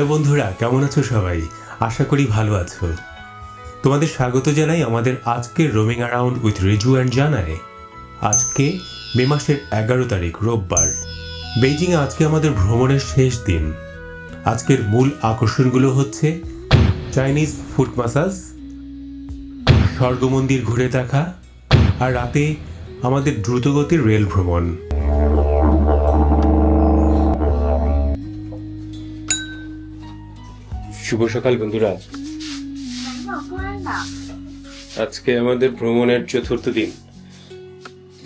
Hello বন্ধুরা, কেমন আছো সবাই? আশা করি ভালো আছো। তোমাদের স্বাগত জানাই আমাদের আজকের roaming around with Riju and Jana আজকে মে মাসের এগারো তারিখ, রোববার। বেইজিংয়ে আজকে আমাদের ভ্রমণের শেষ দিন। আজকের মূল আকর্ষণগুলো হচ্ছে চাইনিজ ফুড মাসাজ স্বর্গ মন্দির ঘুরে দেখা, আর রাতে আমাদের দ্রুতগতির রেল ভ্রমণ। শুভ সকাল, বন্ধুরা। আজকে আমাদের ভ্রমণের চতুর্থ দিন।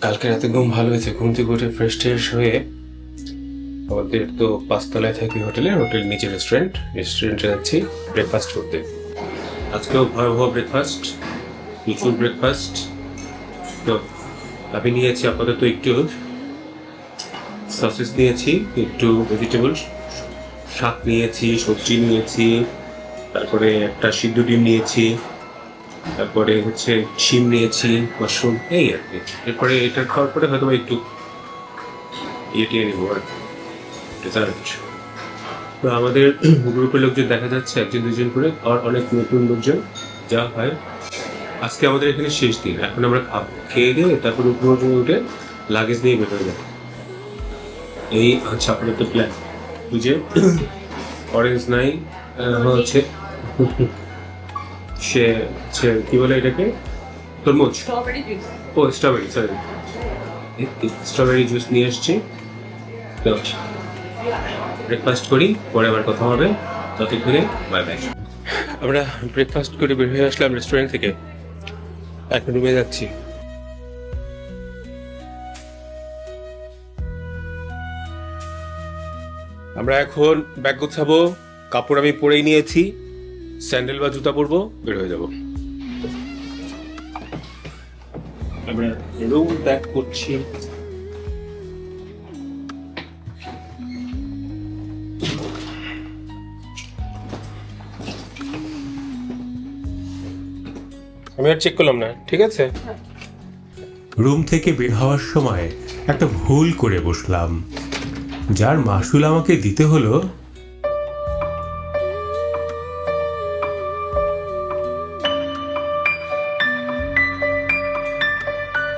কালকে রাতে ঘুম ভালো হয়েছে। ঘুম থেকে উঠে ফ্রেশ ট্রেশ হয়ে আমাদের তো পাঁচতলায় থাকি হোটেলে, হোটেল নিচে রেস্টুরেন্ট রেস্টুরেন্টে যাচ্ছি ব্রেকফাস্ট করতে। আজকেও ভয়াবহ ব্রেকফাস্ট প্রচুর ব্রেকফাস্ট তো আমি নিয়েছি আপাতত একটু সসেস নিয়েছি, একটু ভেজিটেবল শাক নিয়েছি, সবজি নিয়েছি, তারপরে একটা সিদ্ধ ডিম নিয়েছি, তারপরে হচ্ছে শিম নিয়েছি, মাশরুম, এই আর কি। এরপরে এটা খাওয়ার পরে হয়তো একটু ইয়ে টিয়ে নেব আর ডেজার্ট তো আমাদের গ্রুপের লোকজন দেখা যাচ্ছে, একজন দুজন করে, আর অনেক নতুন লোকজন যা হয়। আজকে আমাদের এখানে শেষ দিন, এখন আমরা খাব। খেয়ে দিয়ে তারপর উপরে উঠে লাগেজ নিয়ে বেরোয় যাব। এই হচ্ছে আপনাদের প্ল্যান বুঝে। অরেঞ্জ নাই হচ্ছে সে সে কি বলে এটাকে? তরমুজ। ও স্ট্রবেরি সরি স্ট্রবেরি জুস নিয়ে এসছি ব্রেকফাস্ট করি পরে আবার কথা হবে। ততক্ষণে বাই বাই আমরা ব্রেকফাস্ট করে বের হয়ে আসলাম রেস্টুরেন্ট থেকে। এখন রুমে যাচ্ছি। আমরা এখন ব্যাগ গোছাবো, কাপড় আমি পরেই নিয়েছি, স্যান্ডেল বা জুতা পরবো, বের হয়ে যাব। করছি। আমি আর চেক করলাম না, ঠিক আছে? রুম থেকে বের হওয়ার সময় একটা ভুল করে বসলাম। যার মাসুল আমাকে দিতে হলো,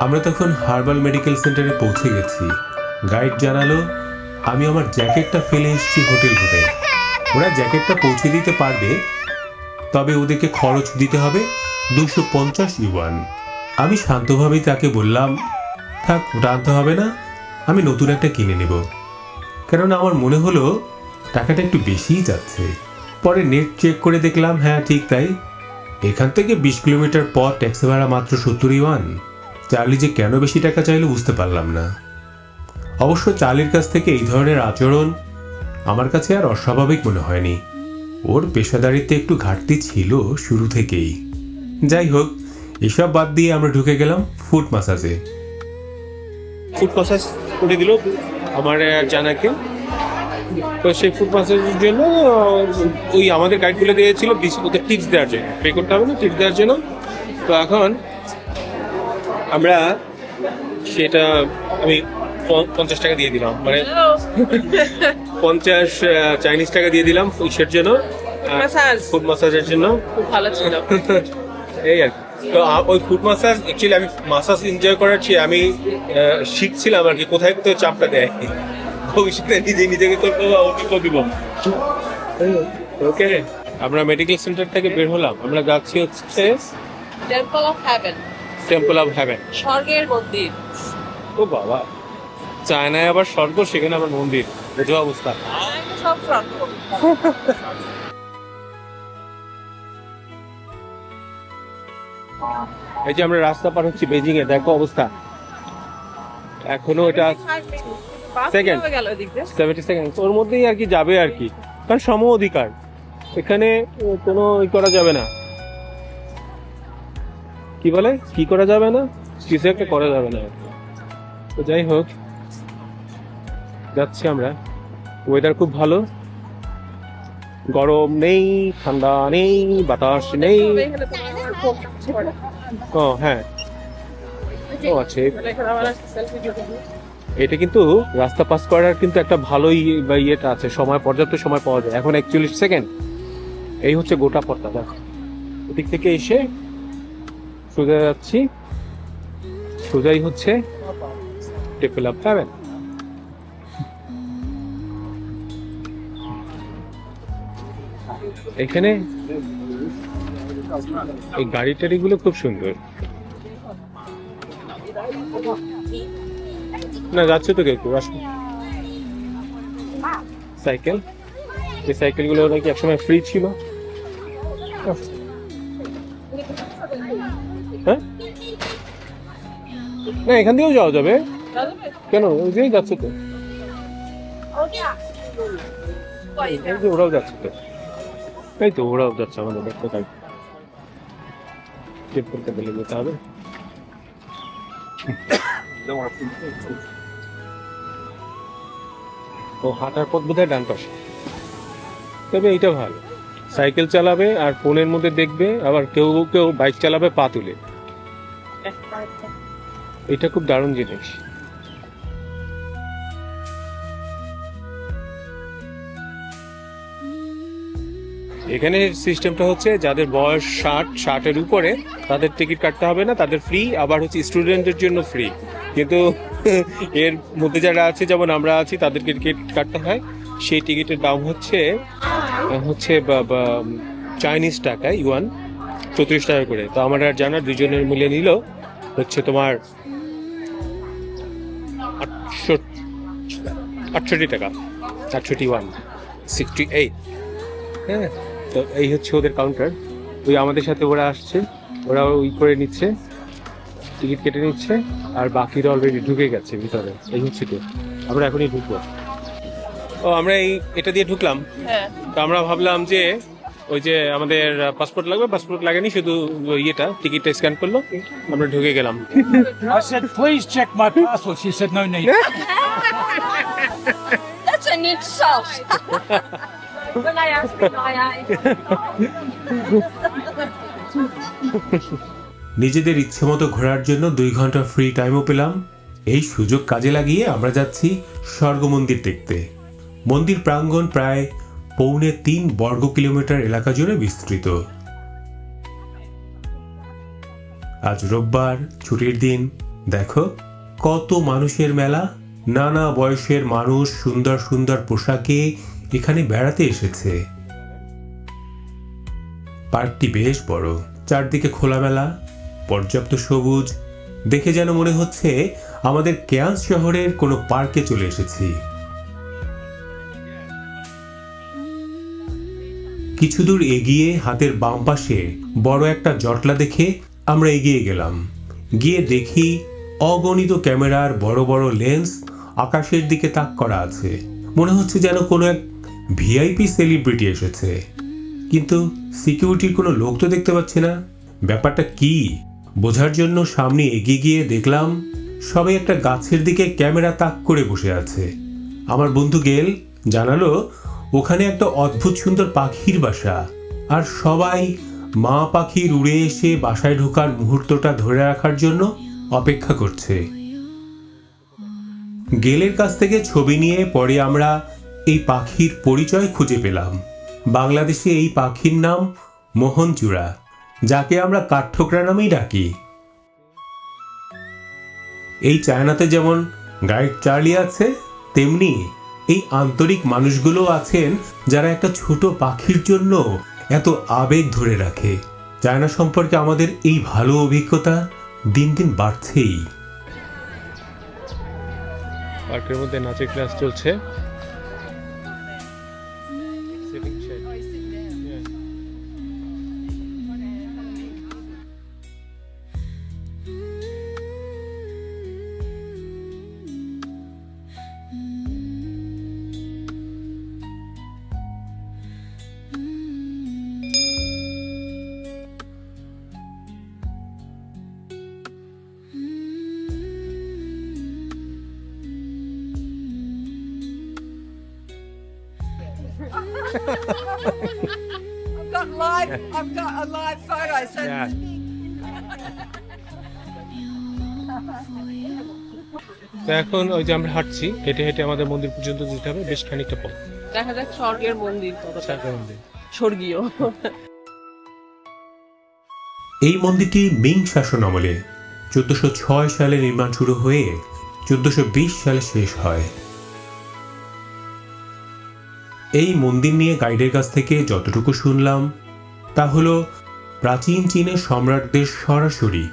আমরা তখন হার্বাল মেডিকেল সেন্টারে পৌঁছে গেছি। গাইড জানালো, আমি আমার জ্যাকেটটা ফেলে এসেছি হোটেল রুমে ওরা জ্যাকেটটা পৌঁছে দিতে পারবে, তবে ওদেরকে খরচ দিতে হবে দুশো পঞ্চাশ ইউয়ান। আমি শান্তভাবেই তাকে বললাম, থাক, ওটা আনতে হবে না, আমি নতুন একটা কিনে নেব। কেননা আমার মনে হলো টাকাটা একটু বেশিই যাচ্ছে। পরে নেট চেক করে দেখলাম হ্যাঁ ঠিক তাই। এখান থেকে বিশ কিলোমিটার পর ট্যাক্সি ভাড়া মাত্র সত্তর ইউয়ান। চার্লি যে কেন বেশি টাকা চাইলো বুঝতে পারলাম না। অবশ্য চার্লির কাছ থেকে এই ধরনের আচরণ আমার কাছে আর অস্বাভাবিক মনে হয়নি। ওর পেশাদারিতে একটু ঘাটতি ছিল শুরু থেকেই। যাই হোক, এসব বাদ দিয়ে আমরা ঢুকে গেলাম ফুট মাসাজে ফুট মাসাজ করে দিল। আমার জানাকে তো সেই ফুড মাসাজের জন্য ওই আমাদের গাইডগুলো দিয়েছিল বেশি ওদের টিপস দেওয়ার জন্য। পে করতে হবে না টিপস দেওয়ার জন্য। তো এখন আমরা সেটা আমি পঞ্চাশ টাকা দিয়ে দিলাম। মানে পঞ্চাশ চাইনিজ টাকা দিয়ে দিলাম জন্য ফুড মাসাজের জন্য। খুব ভালো ছিল। এই আর কি। তো ওই ফুড মাসাজ অ্যাকচুয়ালি আমি মাসাজ এনজয় করার চেয়ে আমি শিখছিলাম আর কি কোথায় কোথায় চাপটা দেয়। ভবিষ্যতে নিজে নিজেকে করব বা অন্যকেও দিব। ওকে আমরা মেডিকেল সেন্টার থেকে বের হলাম। আমরা যাচ্ছি হচ্ছে temple of heaven temple of heaven স্বর্গের মন্দির। ও বাবা চায়নায় আবার স্বর্গ সেখানে আবার মন্দির। বোঝো অবস্থা। সব ফ্রন্ট এই যে আমরা রাস্তা পার হচ্ছি বেজিং এ দেখো অবস্থা। এখনও এটা দিয়ে সেভেন্টি সেকেন্ড ওর মধ্যেই আর কি যাবে আর কি। কারণ সম অধিকার। এখানে কোনো ই করা যাবে না। কি বলে? কি করা যাবে না? কিছু একটা করা যাবে না। তো যাই হোক যাচ্ছি আমরা। ওয়েদার খুব ভালো। গরম নেই ঠান্ডা নেই বাতাস নেই। ও হ্যাঁ। ও আছে সেলফি এটা কিন্তু রাস্তা পাস করার কিন্তু একটা ভালো ইয়ে- বা ইয়েটা আছে সময় পর্যাপ্ত সময় পাওয়া যায়। এখন একচল্লিশ সেকেন্ড এই হচ্ছে গোটা পথটা দেখো। ওদিক থেকে এসে সোজা যাচ্ছি। সোজাই হচ্ছে ডেভেলপ পাবেন এখানে এই গাড়ি টাড়িগুলো খুব সুন্দর। না, যাচ্ছে তো কেউ আসুন। সাইকেল? এই সাইকেলগুলো নাকি একসময় ফ্রি ছিল? হ্যাঁ? না, এখান দিয়েও যাওয়া যাবে। কেন? ওই দিয়েই যাচ্ছে তো। ওরাও যাচ্ছে তো। এই তো ওরাও যাচ্ছে আমাদের, দেখতে তাই চেক করতে পেলে যেতে হবে। ও হাঁটার পথ বোধহয় ডান পাশে। তবে এইটা ভালো। সাইকেল চালাবে আর ফোনের মধ্যে দেখবে, আবার কেউ কেউ বাইক চালাবে পা তুলে। এটা খুব দারুণ জিনিস। এখানে সিস্টেমটা হচ্ছে যাদের বয়স ষাট, ষাটের উপরে, তাদের টিকিট কাটতে হবে না, তাদের ফ্রি আবার হচ্ছে স্টুডেন্টের জন্য ফ্রি কিন্তু এর মধ্যে যারা আছে, যেমন আমরা আছি, তাদেরকে টিকিট কাটতে হয়। সেই টিকিটের দাম হচ্ছে হচ্ছে চাইনিজ টাকা ইউয়ান চৌত্রিশ টাকা করে। তো আমার আর জানা দুজনের মিলে নিল, হচ্ছে তোমার আটশো, আটষট্টি টাকা, আটষট্টি ওয়ান সিক্সটি এইট হ্যাঁ? তো এই হচ্ছে ওদের কাউন্টার ওই আমাদের সাথে ওরা আসছে ওরা ওই করে নিচ্ছে টিকিট কেটে নিচ্ছে আর বাকিরা অলরেডি ঢুকে গেছে ভিতরে এই হচ্ছে কি আমরা এখনই ঢুকবো ও আমরা এই এটা দিয়ে ঢুকলাম হ্যাঁ তো আমরা ভাবলাম যে ওই যে আমাদের পাসপোর্ট লাগবে পাসপোর্ট লাগেনি শুধু ইয়েটা টিকিটটা স্ক্যান করল আমরা ঢুকে গেলাম I said, please check my passport. She said, no need. That's a neat sauce. নিজেদের ইচ্ছে মতো ঘোরার জন্য দুই ঘণ্টা ফ্রি টাইমও পেলাম। এই সুযোগ কাজে লাগিয়ে আমরা যাচ্ছি স্বর্গ মন্দির দেখতে। মন্দির প্রাঙ্গণ প্রায় পৌনে তিন বর্গ কিলোমিটার এলাকা জুড়ে বিস্তৃত। আজ রোববার, ছুটির দিন। দেখো, কত মানুষের মেলা। নানা বয়সের মানুষ সুন্দর সুন্দর পোশাকে এখানে বেড়াতে এসেছে। পার্কটি বেশ বড়, চারদিকে খোলামেলা, পর্যাপ্ত সবুজ। দেখে যেন মনে হচ্ছে আমাদের কেয়ান্স শহরের কোনো পার্কে চলে এসেছি। কিছু দূর এগিয়ে হাতের বাম পাশে বড় একটা জটলা দেখে আমরা এগিয়ে গেলাম। গিয়ে দেখি অগণিত ক্যামেরার বড় বড় লেন্স আকাশের দিকে তাক করা আছে। মনে হচ্ছে যেন কোনো এক ভিআইপি সেলিব্রিটি এসেছে। কিন্তু সিকিউরিটির কোনো লোক তো দেখতে পাচ্ছি না। ব্যাপারটা কি? বোঝার জন্য সামনে এগিয়ে গিয়ে দেখলাম, সবাই একটা গাছের দিকে ক্যামেরা তাক করে বসে আছে। আমার বন্ধু গেল, জানালো, ওখানে একটা অদ্ভুত সুন্দর পাখির বাসা। আর সবাই মা পাখির উড়ে এসে বাসায় ঢোকার মুহূর্তটা ধরে রাখার জন্য অপেক্ষা করছে। গেলের কাছ থেকে ছবি নিয়ে পরে আমরা এই পাখির পরিচয় খুঁজে পেলাম। বাংলাদেশে এই পাখির নাম মোহনচূড়া যাকে আমরা কাঠঠোকরা নামেই ডাকি। এই চায়নাতে যেমন গাইড চার্লি আছে, তেমনি এই আন্তরিক মানুষগুলো আছেন যারা একটা ছোট পাখির জন্য এত আবেগ ধরে রাখে। চায়না সম্পর্কে আমাদের এই ভালো অভিজ্ঞতা দিন দিন বাড়ছেই। পার্কের মধ্যে নাচের ক্লাস চলছে। তো এখন ওই যে আমরা হাঁটছি হেঁটে হেঁটে আমাদের মন্দির পর্যন্ত যেতে হবে বেশ খানিকটা পথ। দেখা যাক স্বর্গের মন্দির মন্দির। স্বর্গীয়। এই মন্দিরটি মিং শাসন আমলে চোদ্দশো ছয় সালে নির্মাণ শুরু হয়ে চোদ্দশো বিশ সালে শেষ হয়। এই মন্দির নিয়ে গাইডের কাছ থেকে যতটুকু শুনলাম তা হলো প্রাচীন চীনের সম্রাটদের সরাসরি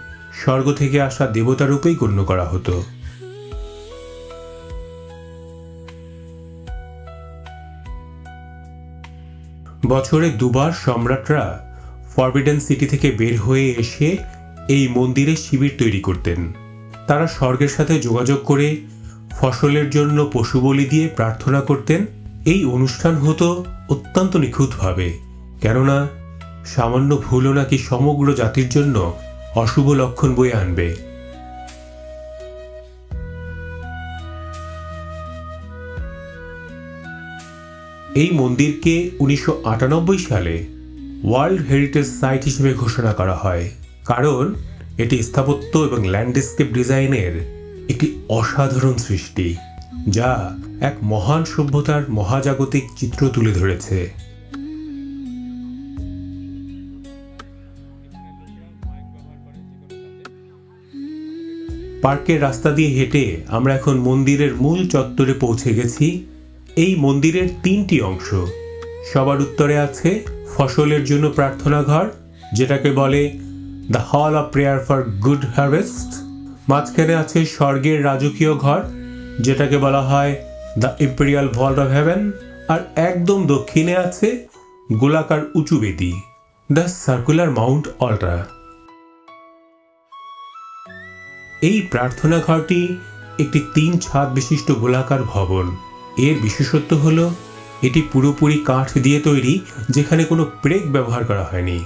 স্বর্গ থেকে আসা দেবতা রূপেই গণ্য করা হতো। বছরে দুবার সম্রাটরা ফরবিডেন সিটি থেকে বের হয়ে এসে এই মন্দিরে শিবির তৈরি করতেন। তারা স্বর্গের সাথে যোগাযোগ করে ফসলের জন্য পশু বলি দিয়ে প্রার্থনা করতেন। এই অনুষ্ঠান হতো অত্যন্ত নিখুঁতভাবে। কেননা সামান্য ভুলও নাকি সমগ্র জাতির জন্য অশুভ লক্ষণ বয়ে আনবে। এই মন্দিরকে উনিশশো আটানব্বই সালে ওয়ার্ল্ড হেরিটেজ সাইট হিসেবে ঘোষণা করা হয়, কারণ এটি স্থাপত্য এবং ল্যান্ডস্কেপ ডিজাইনের একটি অসাধারণ সৃষ্টি, যা এক মহান সভ্যতার মহাজাগতিক চিত্র তুলে ধরেছে। পার্কের রাস্তা দিয়ে হেঁটে আমরা এখন মন্দিরের মূল চত্বরে পৌঁছে গেছি। এই মন্দিরের তিনটি অংশ। সবার উত্তরে আছে ফসলের জন্য প্রার্থনা ঘর, যেটাকে বলে the hall of prayer for good harvest মাঝখানে আছে স্বর্গের রাজকীয় ঘর, যেটাকে বলা হয় the imperial vault of heaven আর একদম দক্ষিণে আছে গোলাকার উঁচু বেদি দ্য সার্কুলার মাউন্ট অল্ট্রা এই প্রার্থনা ঘরটি একটি তিন ছাদ বিশিষ্ট গোলাকার ভবন। এর বিশেষত্ব হল, এটি পুরোপুরি কাঠ দিয়ে তৈরি, যেখানে কোনো ব্রেক ব্যবহার করা হয়নি।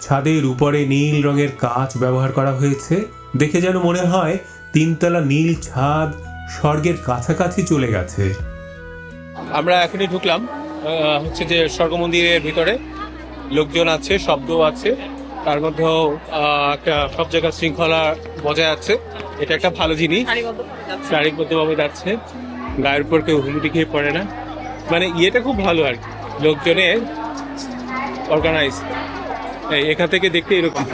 ছাদের উপরে নীল রঙের কাচ ব্যবহার করা হয়েছে। দেখে যেন মনে হয়, তিনতলা নীল ছাদ স্বর্গের কাছাকাছি চলে গেছে। আমরা এখনই ঢুকলাম হচ্ছে যে স্বর্গ মন্দিরের ভিতরে। লোকজন আছে শব্দ আছে। তার মধ্যেও একটা সব জায়গায় শৃঙ্খলা বজায় আছে। এটা একটা ভালো জিনিস। সারিবদ্ধভাবে যাচ্ছে। গায়ের উপর কেউ হুমুটি খেয়ে পড়ে না। মানে ইয়েটা খুব ভালো আর কি। লোকজনের অর্গানাইজ এখান থেকে দেখতে এরকম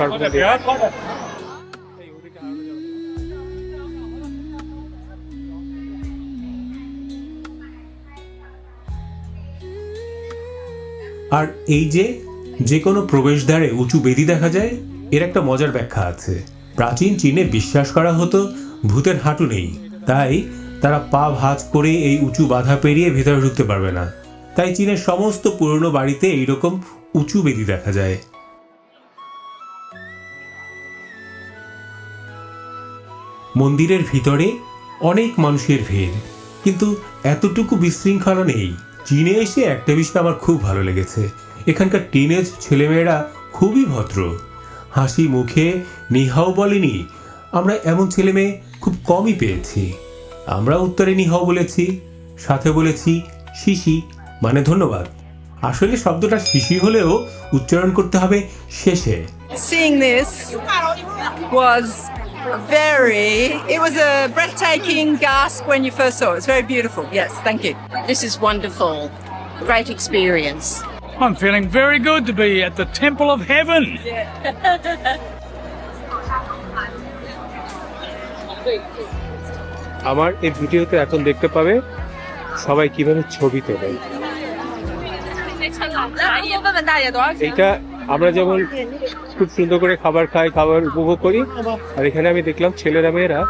আর এই যে যে কোনো প্রবেশদ্বারে উঁচু বেদি দেখা যায়, এর একটা মজার ব্যাখ্যা আছে। প্রাচীন চীনে বিশ্বাস করা হতো, ভূতের হাঁটু নেই, তাই তারা পা ভাঁজ করে এই উঁচু বাধা পেরিয়ে ভেতরে ঢুকতে পারবে না। তাই চীনের সমস্ত পুরনো বাড়িতে এইরকম উঁচু বেদি দেখা যায়। মন্দিরের ভিতরে অনেক মানুষের ভিড়, কিন্তু এতটুকু বিশৃঙ্খলা নেই। চীনে এসে একটা বিষয় আমার খুব ভালো লেগেছে। এখানকার টিনেজ ছেলেমেয়েরা খুবই ভদ্র। হাসি মুখে নিহাও বলেনি আমরা এমন ছেলে মেয়ে খুব কমই পেয়েছি। আমরা উত্তরে নিহাও বলেছি সাথে বলেছি শিশি মানে ধন্যবাদ। আসলে শব্দটা শিশি হলেও উচ্চারণ করতে হবে শেষে। Sing this was very it was gas thank you this is wonderful great I'm feeling very good to be at the Temple of Heaven. আমার এই ভিডিওতে এখন দেখতে পাবে সবাই কীভাবে ছবি তোলে। এইটা আমরা যেমন খুব সুন্দর করে খাবার খাই খাবার উপভোগ করি। আর এখানে আমি দেখলাম ছেলেরা মেয়েরা।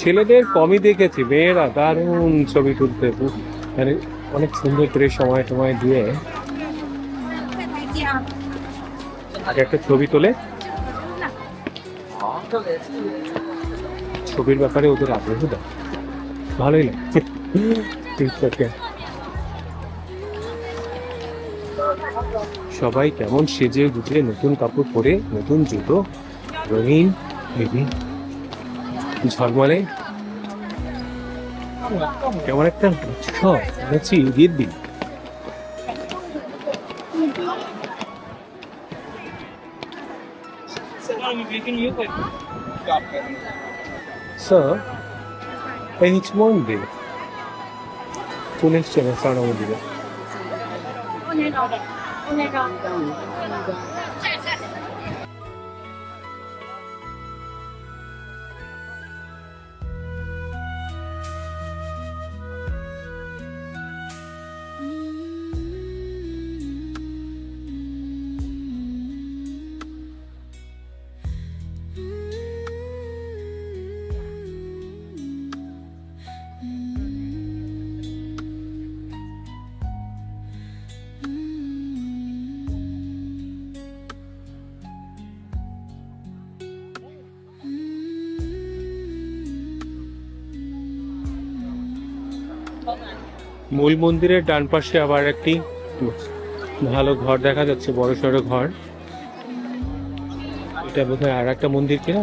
ছেলেদের কমই দেখেছি মেয়েরা দারুণ ছবি তুলতে। মানে অনেক সুন্দর করে সময় টময় দিয়ে একটা ছবি তোলে। ছবির ব্যাপারে ওদের আগ্রহ দেয় ভালোই লাগে। টিকটকে। সবাই কেমন সেজে গুজে নতুন কাপড় পরে নতুন জুতো রঙিন বেবি ঝলমলে। কেমন একটা উৎসব। হচ্ছে ঈদের দিন। So, এই it's মন্দির চলে এসছে না স্বর্ণ মন্দিরে মূল মন্দিরের ডান পাশে আবার একটি ভালো ঘর দেখা যাচ্ছে বড় সড়ো ঘর। এটা বোধ হয় আর একটা মন্দির কিনা?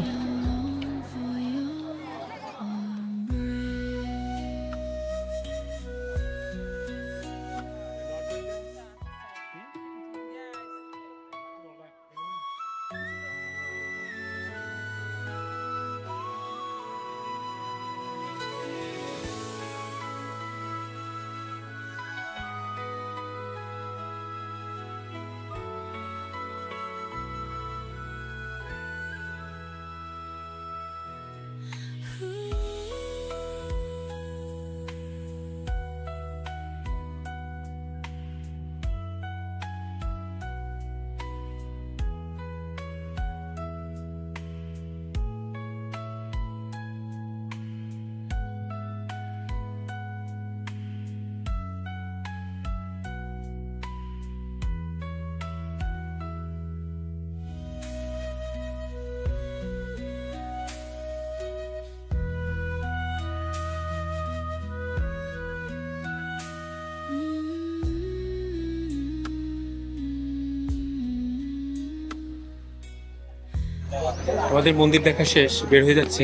আমাদের মন্দির দেখা শেষ বের হয়ে যাচ্ছি।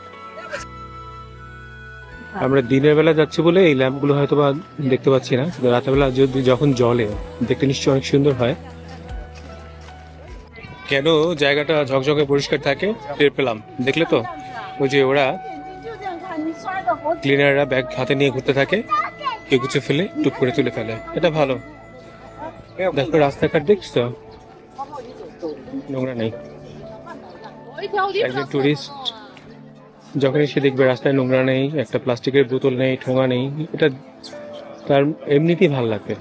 আমরা দিনের বেলা যাচ্ছি বলে এই ল্যাম্পগুলো হয়তো বা দেখতে পাচ্ছি না। কিন্তু রাতের বেলা যদি যখন জলে দেখতে নিশ্চয়ই অনেক সুন্দর হয়। কেন জায়গাটা ঝকঝকে পরিষ্কার থাকে? টের পেলাম। দেখলে তো? ওই যে ওরা ক্লিনাররা ব্যাগ হাতে নিয়ে ঘুরতে থাকে, কেউ কিছু ফেলে টুক করে তুলে ফেলে। এটা ভালো। দেখো রাস্তাঘাট দেখছ? নোংরা নেই। একজন টুরিস্ট যখন সে দেখবে রাস্তায় নোংরা নেই, একটা প্লাস্টিকের বোতল নেই, ঠোঙা নেই, এটা তার এমনিতেই ভালো লাগবে।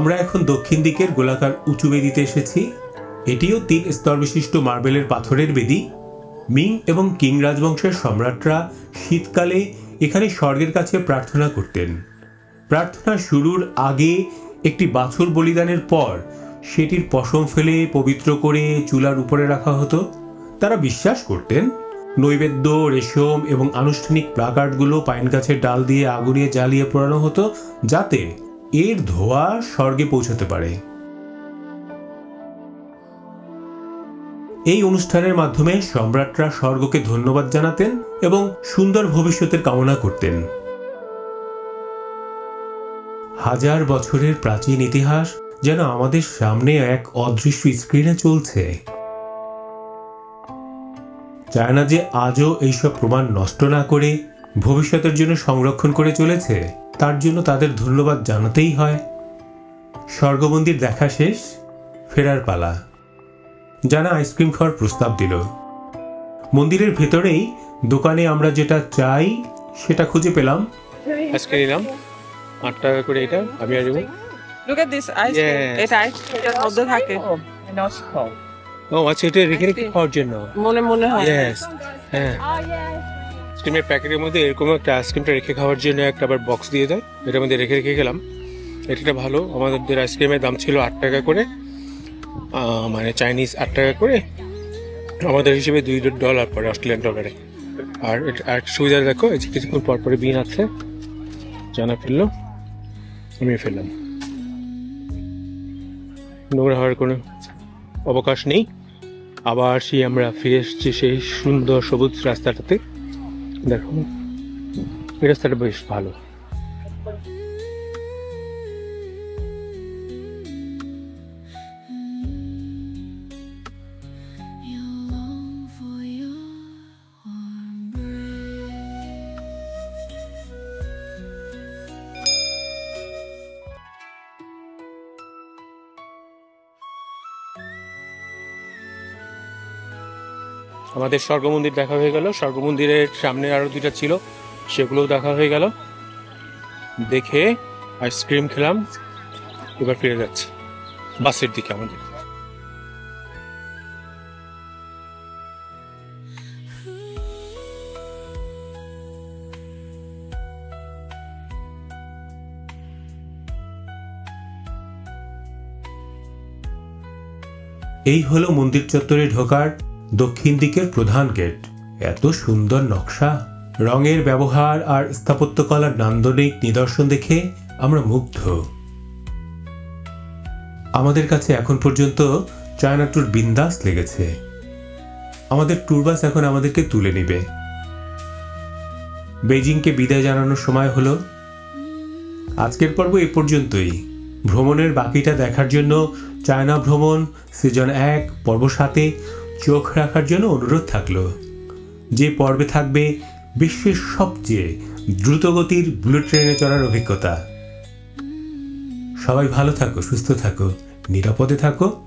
আমরা এখন দক্ষিণ দিকের গোলাকার উঁচু বেদিতে এসেছি। এটিও তিন স্তর বিশিষ্ট মার্বেলের পাথরের বেদি। মিং এবং কিং রাজবংশের সম্রাটরা শীতকালে এখানে স্বর্গের কাছে প্রার্থনা করতেন। প্রার্থনা শুরুর আগে একটি বাছুর বলিদানের পর সেটির পশম ফেলে পবিত্র করে চুলার উপরে রাখা হতো। তারা বিশ্বাস করতেন, নৈবেদ্য, রেশম এবং আনুষ্ঠানিক প্লাকার্ডগুলো পাইন গাছের ডাল দিয়ে আগুনিয়ে জ্বালিয়ে পোড়ানো হতো, যাতে এর ধোঁয়া স্বর্গে পৌঁছাতে পারে। এই অনুষ্ঠানের মাধ্যমে সম্রাটরা স্বর্গকে ধন্যবাদ জানাতেন এবং সুন্দর ভবিষ্যতের কামনা করতেন। হাজার বছরের প্রাচীন ইতিহাস যেন আমাদের সামনে এক অদৃশ্য স্ক্রিনে চলছে। চায়না যে আজও এইসব প্রমাণ নষ্ট না করে ভবিষ্যতের জন্য সংরক্ষণ করে চলেছে তার জন্য তাদের ধন্যবাদ জানাতেই হয়। স্বর্গমন্দির দেখা শেষ ফেরার পালা। জানা আইসক্রিম খাওয়ার প্রস্তাব দিল। মন্দিরের ভেতরেই দোকানে আমরা যেটা চাই সেটা খুঁজে পেলাম। আজকে নিলাম। আট টাকা করে এটা আমি আর দেবো Look at this ice cream. Yes. এটা ice মধ্যে থাকে। ও আচ্ছা এটা রেখে রেখে খাওয়ার জন্য। মনে মনে হয়। ইয়েস হ্যাঁ। আইসক্রিমের প্যাকেটের মধ্যে এরকম একটা আইসক্রিমটা রেখে খাওয়ার জন্য একটা আবার বক্স দিয়ে দেয়। এটার মধ্যে রেখে রেখে গেলাম। এটা ভালো। আমাদের আইসক্রিমের দাম ছিল আট টাকা করে। মানে চাইনিজ আট টাকা করে। আমাদের হিসেবে দুই ডলার পরে অস্ট্রেলিয়ান ডলারে আর আর সুবিধা দেখো, এই যে কিছুক্ষণ পর পরে বিন আছে জানা ফেলল। আমি ফেললাম। নোংরা হওয়ার কোনো অবকাশ নেই। আবার সেই আমরা, ফিরে এসেছি সেই সুন্দর সবুজ রাস্তাটাতে। দেখো এটা সেটা বেশ ভালো। আমাদের স্বর্গ মন্দির দেখা হয়ে গেল। স্বর্গ মন্দিরের সামনে আরও দুইটা ছিল, সেগুলোও দেখা হয়ে গেল। দেখে আইসক্রিম খেলাম, এবার ফিরে যাচ্ছি। বাসের দিকে আমাদের। এই হলো মন্দির চত্বরে ঢোকার দক্ষিণ দিকের প্রধান গেট। এত সুন্দর নকশা। রঙের ব্যবহার আর স্থাপত্যকলার নান্দনিক নিদর্শন দেখে আমরা মুগ্ধ। আমাদের কাছে এখন পর্যন্ত চায়না ট্যুর বিন্দাস লেগেছে। আমাদের ট্যুর বাস এখন আমাদেরকে তুলে নেবে। বেজিংকে বিদায় জানানোর সময় হলো। আজকের পর্ব এ পর্যন্তই। ভ্রমণের বাকিটা দেখার জন্য চায়না ভ্রমণ সিজন এক, পর্ব সাথে চোখ রাখার জন্য অনুরোধ থাকল যে পর্বে থাকবে বিশ্বের সবচেয়ে দ্রুতগতির ব্লু ট্রেনে চড়ার অভিজ্ঞতা। সবাই ভালো থাকো, সুস্থ থাকো, নিরাপদে থাকো।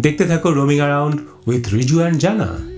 দেখতে থাকো roaming around with Riju and Jana.